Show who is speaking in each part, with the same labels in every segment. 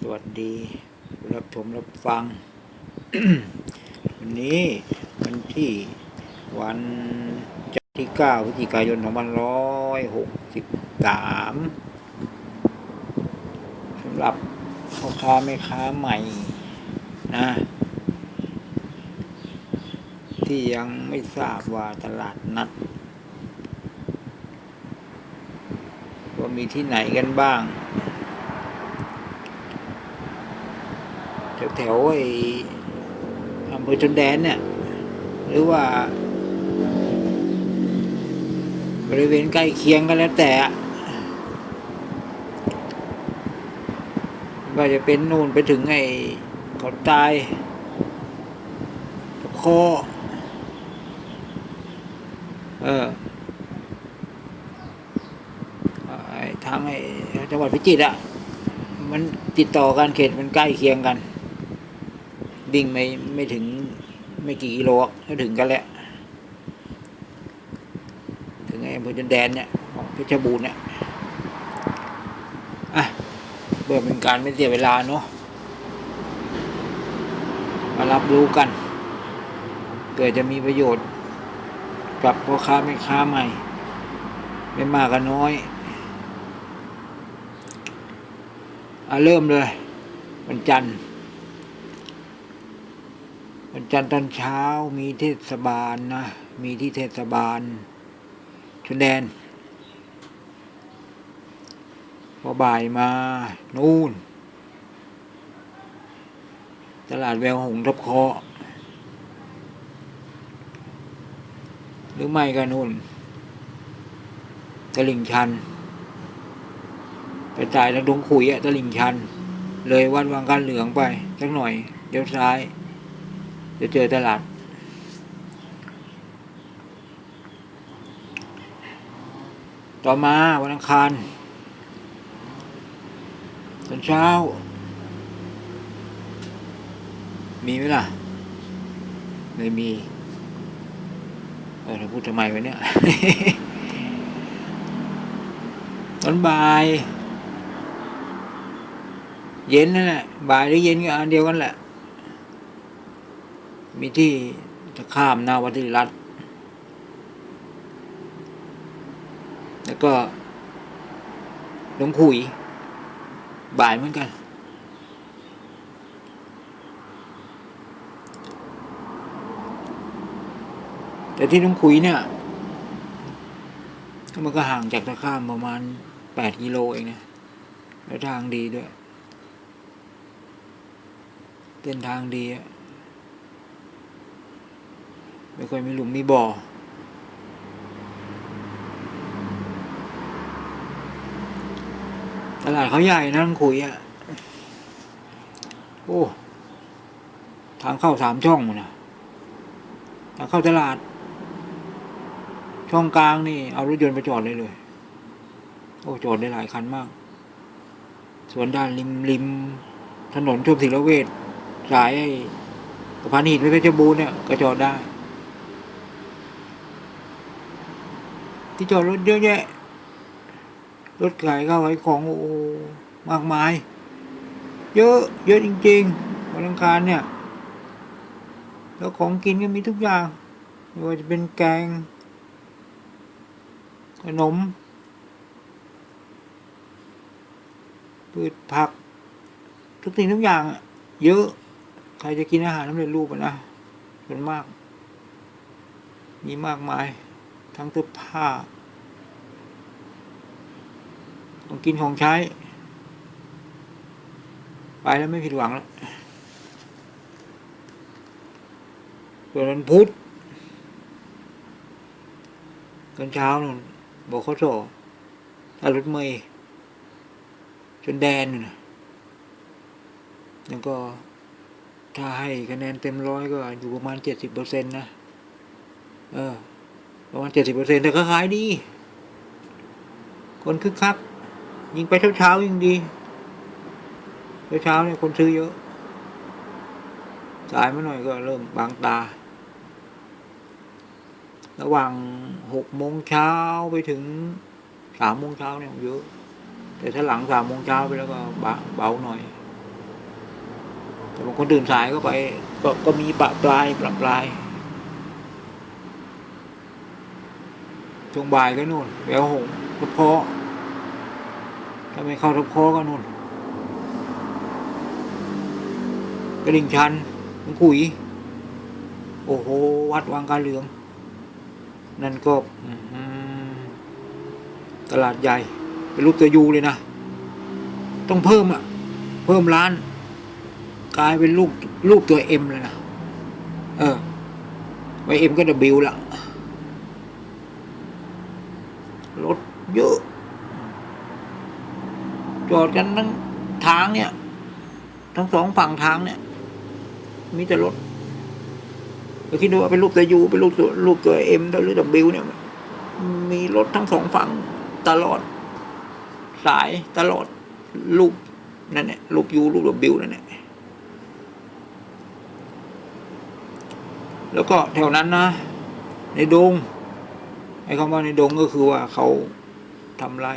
Speaker 1: สวัสดีรับชมรับฟัง วันนี้วันที่วันจันทร์ที่ 9พฤศจิกายน 2563สำหรับพ่อค้าแม่ค้าใหม่นะที่ยังไม่ทราบว่าตลาดนัด ว่ามีที่ไหนกันบ้างแถวแถวๆไอ้อำเภอชนแดนเนี่ย หรือว่า บริเวณใกล้เคียงกันแล้วแต่อะว่าจะเป็นนู่นไปถึงไอ้เขาตายโคเออ ไอ้ทางไอ้จังหวัดพิจิตรอะมันติดต่อกันเขตมันใกล้เคียงกันวิ่งไม่ไม่ถึงไม่กี่กิโลก็ถึงกันแล้วถึงไอ้อำเภอจันแดนเนี่ยของเพชรบูรณ์เนี่ยอะเพื่อเป็นการไม่เสียเวลาเนาะมารับรู้กัน เกิดจะมีประโยชน์ กับพ่อค้าแม่ค้าใหม่ ไม่มากก็น้อย อะเริ่มเลยวันจันทร์วันจันทร์ตอนเช้ามีเทศบาลนะ มีที่เทศบาลชนแดนพอบ่ายมานู่น ตลาดแววหงส์ทับเคอหรือไม่ก็นู่นตลิ่งชัน ไปจ่ายทางดงขุยอะตลิ่งชัน เลยวัดวังกันเหลืองไปสักหน่อยเดี๋ยวซ้าย จะเจอตลาด ต่อมาวันอังคารตอนเช้า มีไหมล่ะ ไม่มีเออเราพูดทำไมวะเนี่ย ตอนบ่าย เย็นนั่นแหละบ่ายหรือเย็นก็อันเดียวกันแหละ มีที่จะข้ามนาวัติรัตแล้วก็หลงขุย บ่ายเหมือนกัน แต่ที่หลวงขุยเนี่ยมันก็ห่างจากตะข้ามประมาณแปดกิโลเองนะ แล้วทางดีด้วย เส้นทางดีอะไม่ค่อยมีหลุมมีบ่อตลาดเขาใหญ่นะทั้งคุยอะ โอ้ ทางเข้าสามช่องนะทางเข้าตลาด ช่องกลางนี่ เอารถยนต์ไปจอดเลยเลย โอ้ จอดได้หลายคันมากส่วนด้านริมริม ถนนชมศิลเวช สายไอ้สะพานหินไปเพชรบูรณ์เนี่ยก็จอดได้ ที่จอดรถเยอะแยะ รถขายข้าวขายของโอ้มากมาย เยอะ เยอะจริงๆวันอังคารเนี่ย แล้วของกินก็มีทุกอย่างไม่ว่าจะเป็นแกง ขนมพืชผัก ทุกสิ่งทุกอย่างเยอะ ใครจะกินอาหารน้ำเร็จรูปนะส่วนมาก มีมากมาย ทั้งเสื้อผ้าของกินของใช้ ไปแล้วไม่ผิดหวังแล้วส่วนวันพุธตอนเช้านู่นบอกเขาโสถ้ารถเมย์จนแดนนู่นน่ะแล้วก็ ถ้าให้คะแนนเต็มร้อยก็อยู่ประมาณเจ็ดสิบเปอร์เซ็นต์นะ เออ ประมาณเจ็ดสิบเปอร์เซ็นต์แต่ก็ขายดี คนคึกคัก ยิงไปเช้าๆยิ่งดี เช้าๆเนี่ยคนซื้อเยอะ สายมาหน่อยก็เริ่มบางตา ระหว่างหกโมงเช้าไปถึงสามโมงเช้าเนี่ยเยอะ แต่ถ้าหลังสามโมงเช้าไปแล้วก็เบาหน่อย แต่บางคนตื่นสายก็ไป ก็ก็มีปะปลายปะปลายช่วงบ่ายก็นู่นแววหงทบเพาะถ้าไม่เข้าทบเพาะก็นู่นกระดิ่งชันมังคุย โอ้โห วัดวังกาเหลือง นั่นก็ตลาดใหญ่ เป็นรูปตัวยูเลยนะ ต้องเพิ่มอะเพิ่มร้าน กลายเป็นรูปรูปตัวเอ็มเลยนะเออไวเอ็มก็จะบิวละรถเยอะ จอดกันทั้งทางเนี่ย ทั้งสองฝั่งทางเนี่ย มีแต่รถเราคิดดูว่าเป็นรูปตัวยูเป็นรูปตัวรูปตัวเอ็มหรือตัวบิวเนี่ย มีรถทั้งสองฝั่งตลอด สายตลอดรูปนั่นแหละรูปยูรูปตัวบิวนั่นแหละ แล้วก็แถวนั้นนะ ในดงไอ้คำว่าในดงก็คือว่าเขาทำไร่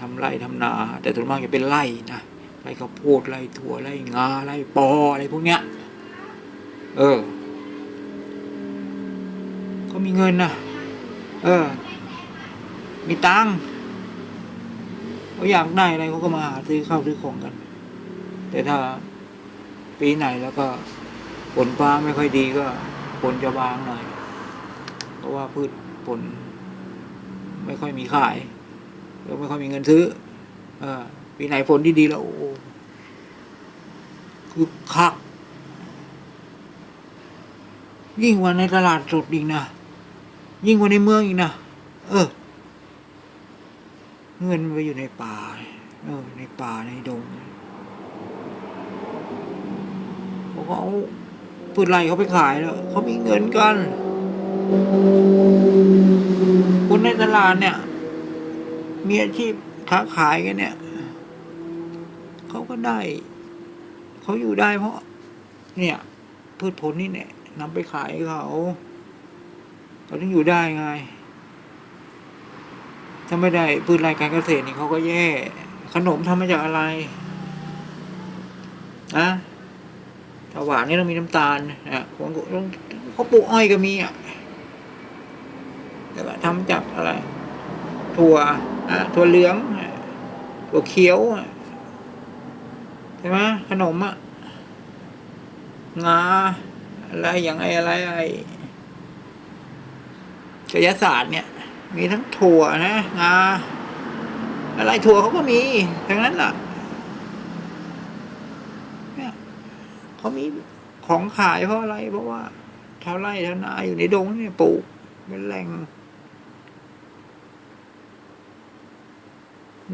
Speaker 1: ทำไร่ทำนา แต่ส่วนมากจะเป็นไร่นะไร่ข้าวโพดไร่ถั่วไร่งาไร่ปออะไรพวกเนี้ย เออเขามีเงินนะเออ มีตังค์เขาอยากได้อะไรเขาก็มาหาซื้อข้าวซื้อของกัน แต่ถ้าปีไหนแล้วก็ฝนฟ้าไม่ค่อยดีก็ ฝนจะบางหน่อย เพราะว่าพืชผล ไม่ค่อยมีขายแล้วไม่ค่อยมีเงินซื้อ เออปีไหนฝนที่ดีแล้วโอ้คือคัก ยิ่งกว่าในตลาดสดอีกนะ ยิ่งกว่าในเมืองอีกนะ เออ เงินไปอยู่ในป่า เออ ในป่าในดงเขาก็เอา พืชไร่เขาไปขายแล้วเขามีเงินกัน คนในตลาดเนี่ย มีอาชีพค้าขายกันเนี่ย เขาก็ได้ เขาอยู่ได้เพราะ เนี่ยพืชผลนี่เนี่ยนำไปขายเขาเขาถึงอยู่ได้ไง ถ้าไม่ได้พืชไร่การเกษตรนี่เขาก็แย่ ขนมทำมาจากอะไรนะ ถ้าหวานนี่ต้องมีน้ำตาลนะคนก็ต้องเขาปลูกอ้อยก็มีอะแล้วก็ทำจากอะไร ถั่วอะถั่วเหลืองถั่วเขียวใช่ไหมขนมอะงาอะไรอย่างไออะไรไอกายศาสตร์เนี่ย มีทั้งถั่วนะงาอะไรถั่วเขาก็มีทั้งนั้นแหละเนี่ย เขามีของขายเพราะอะไร เพราะว่าชาวไร่ชาวนาอยู่ในดงเนี่ยปลูกเป็นแหล่ง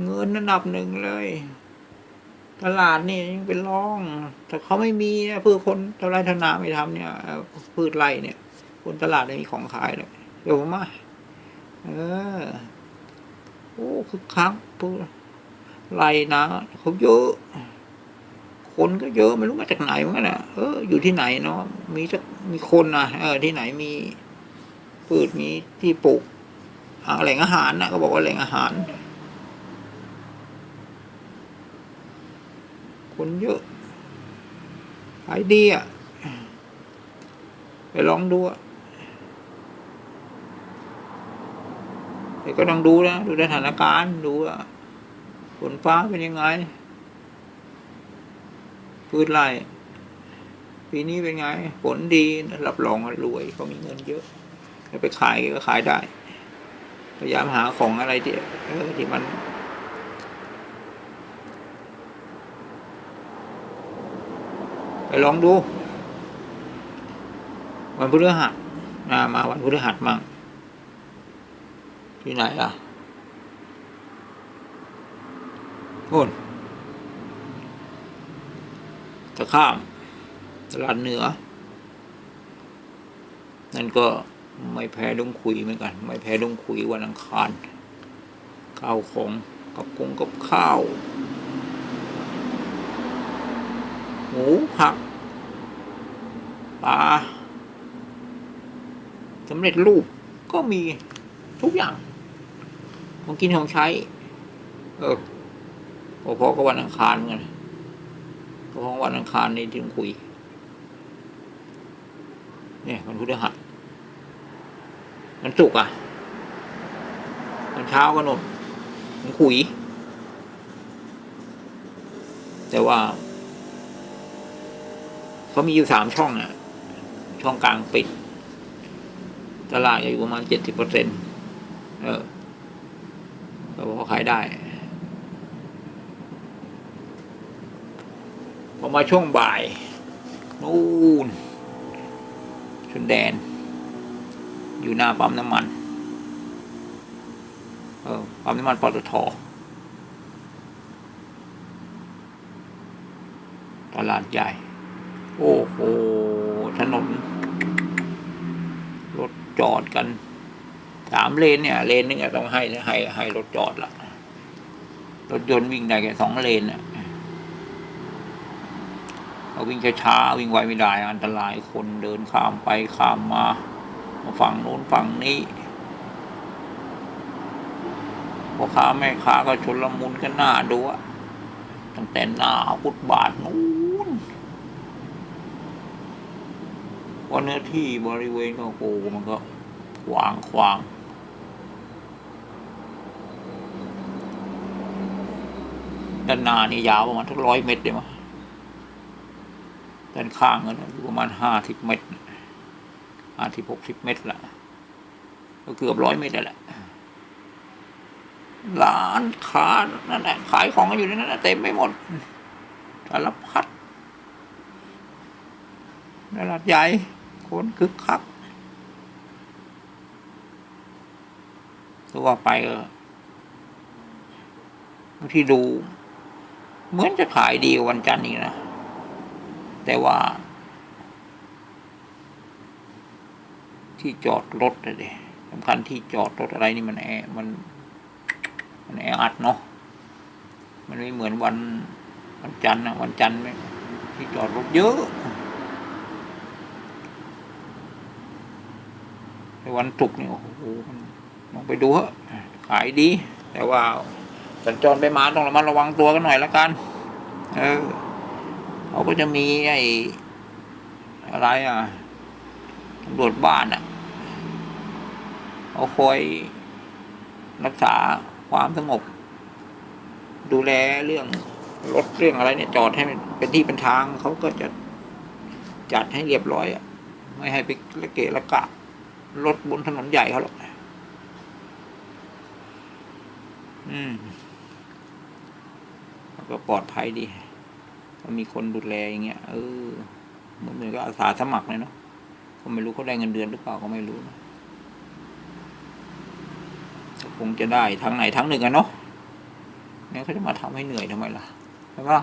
Speaker 1: เงินระดับหนึ่งเลย ตลาดนี่ยังเป็นร่อง แต่เขาไม่มีนะเพื่อคนชาวไร่ชาวนาไม่ทำเนี่ยพืชไร่เนี่ย คนตลาดไม่มีของขายเลยเดี๋ยวผมมาเออโอ้คือคักพูดไรนะเขาเยอะ คนก็เยอะไม่รู้มาจากไหนเหมือนกันนะเอออยู่ที่ไหนเนาะมีสักมีคนนะเออ ที่ไหนมีพืชมีที่ปลูกอาแหล่งอาหารนะก็บอกว่าแหล่งอาหาร คนเยอะขายดีอะไปลองดูอะแต่ก็ต้องดูนะ ดูสถานการณ์ดูว่าฝนฟ้าเป็นยังไง พืชไร่ปีนี้เป็นไงฝนดีรับรองรวยเขามีเงินเยอะจะไปขายก็ขายได้ พยายามหาของอะไรที่เออที่มัน ไปลองดู วันพฤหัสอ่ามาวันพฤหัสมั่งที่ไหนล่ะโน่นะข้ามตลาดเหนือ นั่นก็ไม่แพ้ดงคุยเหมือนกัน ไม่แพ้ดงคุยวันอังคารข้าวของกับกงกับข้าวหมูผักปลาสำเร็จรูปก็มีทุกอย่าง ของกินของใช้ เออพอๆก็วันอังคารเหมือนกัน ก็เพราะวันอังคารนี่ที่ผมคุย เนี่ยมันพุธหัสมันสุกอะ มันเช้าก็นนมันขุย แต่ว่าเขามีอยู่สามช่องอะ ช่องกลางปิด ตลาดอยู่ประมาณเจ็ดสิบเปอร์เซ็นต์เออก็พอขายได้ พอมาช่วงบ่าย นู่นชนแดน อยู่หน้าปั๊มน้ำมัน เออปั๊มน้ำมันปตทตลาดใหญ่ โอ้โห ถนน รถจอดกันสามเลนเนี่ย เลนนึงอะต้องให้ให้ให้รถจอดละรถยนต์วิ่งได้แค่สองเลนอะ เอาวิ่งช้าๆวิ่งไวไม่ได้อันตรายคนเดินข้ามไปข้ามมามาฝั่งโน้นฝั่งนี้พ่อค้าแม่ค้าก็ชนละมุนกันหน้าดูอะตั้งแต่หน้าฟุตบาทนู้นเพราเนื้อที่บริเวณก็โอ้โหมันก็ขวางขวางด้านหน้านี่ยาวประมาณทักร้อยเมตรได้มั้ย ด้านข้างก็อยู่ประมาณห้าสิบเมตรห้าสิบหกสิบเมตรละก็เกือบร้อยเมตรแล้แหละร้านค้านั่นแหละขายของกันอยู่ในนั้นเต็มไปหมดสารพัดตลาดใหญ่คนคึกคักตัวไปก็บางที่ดู เหมือนจะขายดีวันจันทร์อีกนะ แต่ว่า ที่จอดรถอะเดสำคัญที่จอดรถอะไรนี่มันแอมัน มันแออัดเนาะมันไม่เหมือนวันวันจันทร์นะวันจันทร์ที่จอดรถเยอะแต่วันศุกร์เนี่ยโอ้โหมันลองไปดูเถอะขายดี แต่ว่าสัญจรไปมาต้องระมัดระวังตัวกันหน่อยละกัน เออ เขาก็จะมีไอ้อะไรอะตำรวจบ้านอะเขาคอยรักษาความสงบ ดูแลเรื่องรถเรื่องอะไรเนี่ยจอดให้เป็นที่เป็นทางเขาก็จะจัดให้เรียบร้อยอะ ไม่ให้ไปละเกะละกะรถบนถนนใหญ่เขาหรอกอืมก็ปลอดภัยดี มีคนดูแลอย่างเงี้ยเออมือนเหมือนก็อาสาสมัครเลยเนาะก็ไม่รู้เขาได้เงินเดือนหรือเปล่าก็ไม่รู้นะคงจะได้ทางไหนทางหนึ่งอะเนาะเนี่ยเขาจะมาทำให้เหนื่อยทำไมล่ะใช่ปะ